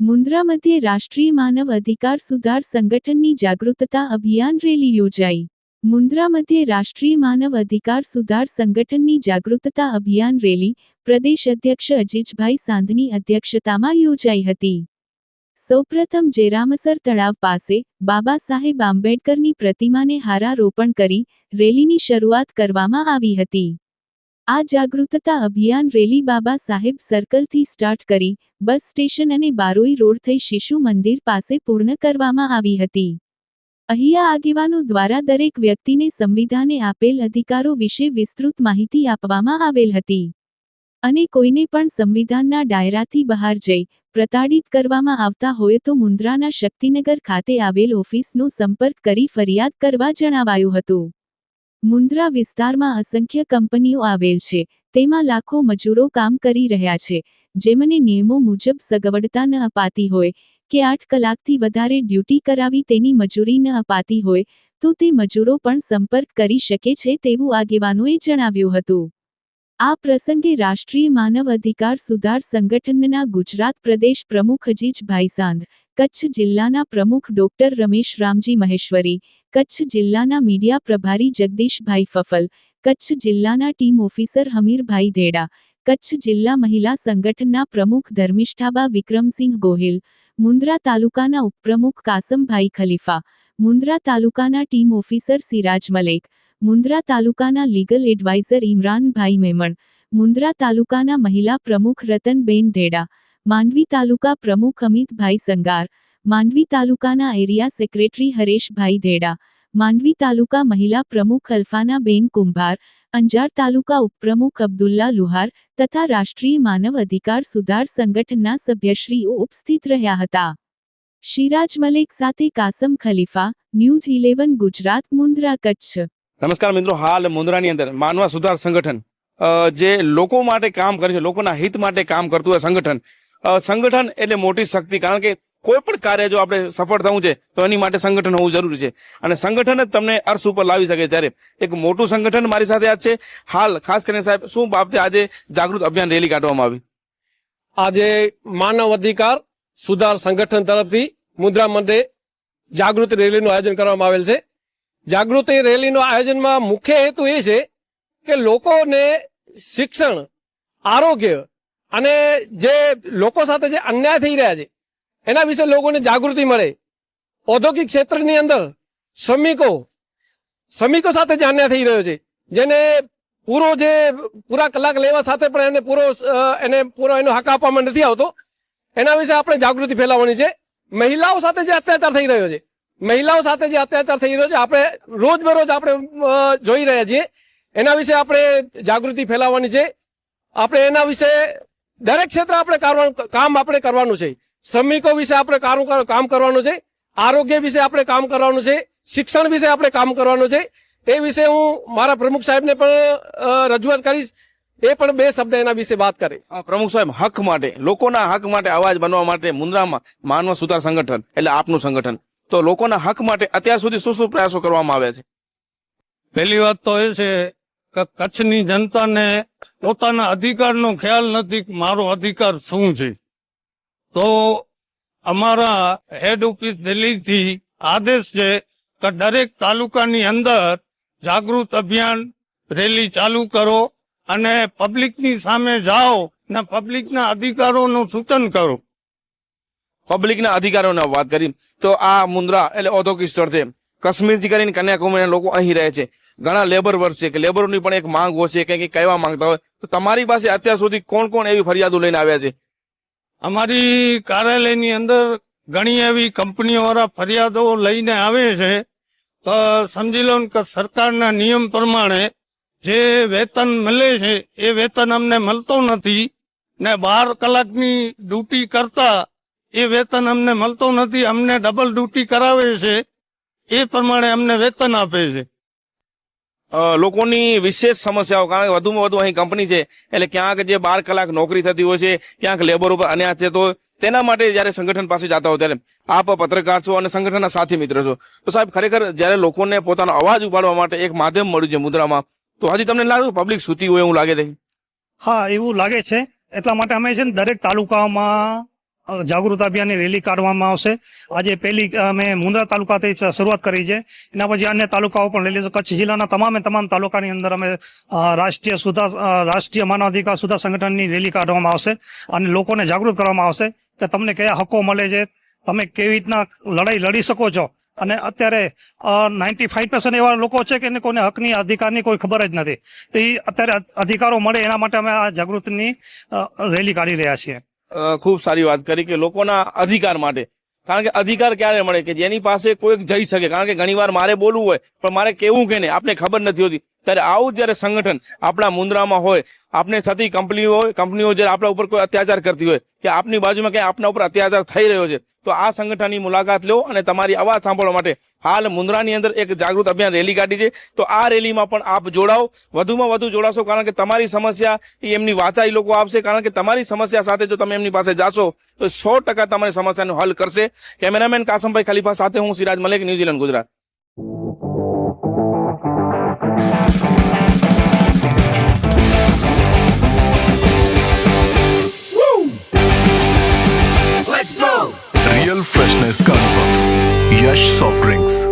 મુન્દ્રા મધ્યે રાષ્ટ્રીય માનવ અધિકાર સુધાર સંગઠનની જાગૃતતા અભિયાન રેલી યોજાઈ. મુન્દ્રા મધ્યે રાષ્ટ્રીય માનવ અધિકાર સુધાર સંગઠનની જાગૃતતા અભિયાન રેલી પ્રદેશ અધ્યક્ષ અજીજભાઈ સાંધની અધ્યક્ષતામાં યોજાઈ હતી. સૌપ્રથમ જેરામસર તળાવ પાસે બાબા સાહેબ આંબેડકરની પ્રતિમાને હારારોપણ કરી રેલીની શરૂઆત કરવામાં આવી હતી. આ જાગૃતતા અભિયાન રેલી બાબા સાહેબ સર્કલથી સ્ટાર્ટ કરી બસ સ્ટેશન અને બારોઈ રોડ થઈ શિશુ મંદિર પાસે પૂર્ણ કરવામાં આવી હતી. અહીંયા આગેવાનો દ્વારા દરેક વ્યક્તિને સંવિધાને આપેલ અધિકારો વિશે વિસ્તૃત માહિતી આપવામાં આવેલ હતી. અને કોઈને પણ સંવિધાનના ડાયરાથી બહાર જઈ પ્રતાડિત કરવામાં આવતા હોય તો મુન્દ્રાના શક્તિનગર ખાતે આવેલ ઓફિસનો સંપર્ક કરી ફરિયાદ કરવા જણાવાયું હતું. મુન્દ્રા વિસ્તારમાં અસંખ્ય કંપનીઓ આવેલ છે, તેમાં લાખો મજૂરો કામ કરી રહ્યા છે, જેમને નિયમો મુજબ સગવડતા ન અપાતી હોય, કે આઠ કલાકથી વધારે ડ્યુટી કરાવી તેની મજૂરી ન અપાતી હોય, તો તે મજૂરો પણ સંપર્ક કરી શકે છે તેવું આગેવાનોએ જણાવ્યું હતું. આ પ્રસંગે રાષ્ટ્રીય માનવ અધિકાર સુધાર સંગઠનના ગુજરાત પ્રદેશ પ્રમુખ અજીજભાઈ સાંધ, કચ્છ જિલ્લાના પ્રમુખ ડોક્ટર રમેશ રામજી મહેશ્વરી, કચ્છ જિલ્લાના મીડિયા પ્રભારી જગદીશભાઈ ફફલ, કચ્છ જિલ્લાના ટીમ ઓફિસર હમીરભાઈ ધેડા, કચ્છ જિલ્લા મહિલા સંગઠનના પ્રમુખ ધર્મિષ્ઠાબા વિક્રમસિંહ ગોહિલ મુન્દ્રા તાલુકાના ઉપપ્રમુખ કાસમભાઈ ખલીફા મુન્દ્રા તાલુકાના ટીમ ઓફિસર સિરાજ મલેક મુન્દ્રા તાલુકાના લીગલ એડવાઇઝર ઇમરાનભાઈ મેમણ મુન્દ્રા તાલુકાના મહિલા પ્રમુખ રતનબેન ધેડા, માંડવી તાલુકા પ્રમુખ અમિતભાઈ સંગાર, માંડવી તાલુકાના એરિયા સેક્રેટરી હરેશભાઈ ધેડા, માંડવી તાલુકા મહિલા પ્રમુખ અલ્ફાનાબેન કુંભાર, અંજાર તાલુકા ઉપપ્રમુખ અબ્દુલ્લા લુહાર તથા રાષ્ટ્રીય માનવ અધિકાર સુધાર સંગઠનના સભ્યશ્રીઓ ઉપસ્થિત રહ્યા હતા. શિરાજ મલેક સાથે કાસમ ખલીફા, ન્યૂઝ ઇલેવન ગુજરાત મુન્દ્રા કચ્છ. નમસ્કાર મિત્રો, હાલ મુન્દ્રાની અંદર માનવા સુધાર સંગઠન જે લોકો માટે કામ કરે છે, લોકોના હિત માટે કામ કરતું હોય સંગઠન સંગઠન એટલે મોટી શક્તિ, કારણ કે કોઈ પણ કાર્ય જો આપણે સફળ થવું છે, તો એની માટે સંગઠન હોવું જરૂરી છે. અને સંગઠન જ તમને અર્શ ઉપર લાવી શકે ત્યારે. એક મોટું સંગઠન મારી સાથે આજ છે. હાલ ખાસ કરીને સાહેબ, શું બાબતે આજે જાગૃત અભિયાન રેલી કાઢવામાં આવી? આજે માનવ અધિકાર સુધાર સંગઠન તરફથી મુદ્રા મંડળે જાગૃતિ રેલીનું આયોજન કરવામાં આવેલ છે. જાગૃતિ રેલીનું આયોજનમાં મુખ્ય હેતુ એ છે કે લોકોને શિક્ષણ, આરોગ્ય અને જે લોકો સાથે જે અન્યાય થઈ રહ્યા છે, એના વિશે લોકોને જાગૃતિ મળે. ઔદ્યોગિક ક્ષેત્રની અંદર શ્રમિકો શ્રમિકો સાથે જે અન્યાય થઈ રહ્યો છે, જેને પૂરો જે પૂરા કલાક લેવા સાથે પણ એને પૂરો એને પૂરો એનો હક આપવામાં નથી આવતો, એના વિશે આપણે જાગૃતિ ફેલાવવાની છે. મહિલાઓ સાથે જે અત્યાચાર થઈ રહ્યો છે મહિલાઓ સાથે જે અત્યાચાર થઈ રહ્યો છે, આપણે રોજબરોજ આપણે જોઈ રહ્યા છીએ. એના વિશે આપણે જાગૃતિ ફેલાવવાની છે. આપણે એના વિશે દરેક ક્ષેત્રે આપણે કામ આપણે કરવાનું છે. શ્રમિકો વિશે આપણે કામ કરવાનું છે. આરોગ્ય વિશે આપણે કામ કરવાનું છે. શિક્ષણ વિશે આપણે કામ કરવાનું છે. એ વિશે હું મારા પ્રમુખ સાહેબને પણ રજૂઆત કરીશ. એ પણ બે શબ્દ એના વિશે વાત કરે. પ્રમુખ સાહેબ, હક માટે, લોકોના હક માટે, અવાજ બનવા માટે મુન્દ્રામાં માનવ સુધાર સંગઠન, એટલે આપનું સંગઠન. તો લોકોના હક માટે અત્યાર સુધી શું શું પ્રયાસો કરવામાં આવ્યા છે? પહેલી વાત તો એ છે કે કચ્છની જનતાને પોતાના અધિકારનો ખ્યાલ નથી મારો અધિકાર શું છે. તો અમારા હેડ ઓફિસ દિલ્હીથી આદેશ છે કે દરેક તાલુકાની અંદર જાગૃત અભિયાન રેલી ચાલુ કરો અને પબ્લિકની સામે જાઓ ને પબ્લિકના અધિકારોનું સૂચન કરો. પબ્લિકના અધિકારોની વાત કરી. તો આ મુન્દ્રા એટલે ઔદ્યોગિક સ્થળ છે. કાશ્મીરથી કરીને કન્યાકુમારીના લોકો અહીં રહે છે. ઘણા લેબર વર્ક છે, કે લેબરોની પણ એક માંગ હોય છે કંઈક કહેવા માંગતા હોય. તો તમારી પાસે અત્યાર સુધી કોણ કોણ એવી ફરિયાદો લઈને આવ્યા છે? અમારી કાર્યાલયની અંદર ઘણી એવી કંપનીઓવાળા ફરિયાદો લઈને આવે છે. તો સમજી લો કે સરકારના નિયમ પ્રમાણે જે વેતન મળે છે, એ વેતન અમને મળતું નથી ને બાર કલાકની ડ્યુટી કરતા એ વેતન અમને મળતું નથી અમને ડબલ ડ્યુટી કરાવે છે. એ પ્રમાણે અમને વેતન આપે છે. લોકોની વિશેષ સમસ્યાઓ કારણ કે વધુમાં વધુ અહીં કંપની છે એટલે ક્યાંક જે બાર કલાક નોકરી થતી હોય છે ક્યાંક લેબર ઉપર અન્યાય છે તો તેના માટે જ્યારે સંગઠન પાસે જતા હો ત્યારે આપ પત્રકાર છો અને સંગઠનના સાથી મિત્ર છો. તો સાહેબ ખરેખર જ્યારે લોકોને પોતાનો અવાજ ઉપાડવા માટે એક માધ્યમ મળ્યું છે મુદ્રામાં તો હજી તમને લાગે પબ્લિક સૂતી હોય એવું લાગે છે? હા એવું લાગે છે. એટલા માટે અમે છે ને દરેક તાલુકામાં જાગૃત અભિયાનની રેલી કાઢવામાં આવશે. આજે પહેલી અમે મુંદ્રા તાલુકાથી શરૂઆત કરી છે. એના પછી અન્ય તાલુકાઓ પણ લઈ લેશું કચ્છ જિલ્લાના તમામે તમામ તાલુકાની અંદર અમે રાષ્ટ્રીય સુધા રાષ્ટ્રીય માનવાધિકાર સુધા સંગઠનની રેલી કાઢવામાં આવશે અને લોકોને જાગૃત કરવામાં આવશે કે તમને કયા હકો મળે છે, તમે કેવી રીતના લડાઈ લડી શકો છો. અને અત્યારે નાઇન્ટી ફાઈવ પર્સન્ટ એવા લોકો છે કે એને કોઈને હકની, અધિકારની કોઈ ખબર જ નથી. તો એ અત્યારે અધિકારો મળે એના માટે અમે આ જાગૃતની રેલી કાઢી રહ્યા છીએ. ખૂબ સારી વાત કરી કે લોકોના અધિકાર માટે. કારણ કે અધિકાર ક્યારે મળે? કે જેની પાસે કોઈક જઈ શકે. કારણ કે ઘણીવાર મારે બોલવું હોય, પણ મારે કેવું કે નહીં? આપને ખબર નથી હોતી. ત્યારે આવું જ્યારે સંગઠન આપણા મુંદ્રામાં હોય, આપને થતી કંપનીઓ કંપનીઓ જ્યારે આપણા ઉપર કોઈ અત્યાચાર કરતી હોય, કે આપની બાજુમાં ક્યાંય આપના ઉપર અત્યાચાર થઈ રહ્યો છે, તો આ સંગઠનની મુલાકાત લો અને તમારી અવાજ સાંભળવા માટે હાલ મુંદ્રાની અંદર એક જાગૃત અભિયાન રેલી કાઢી છે. તો આ રેલીમાં પણ આપ જોડાઓ. વધુમાં વધુ જોડાશો કારણ કે તમારી સમસ્યા એ એમની વાચા એ લોકો આપશે. કારણ કે તમારી સમસ્યા સાથે જો તમે એમની પાસે જાશો, તો સો ટકા તમારી સમસ્યાનું હલ કરશે. કેમેરામેન કાસમભાઈ ખલીફા સાથે હું Siraj Malek, news eleven, Gujarat. soft drinks.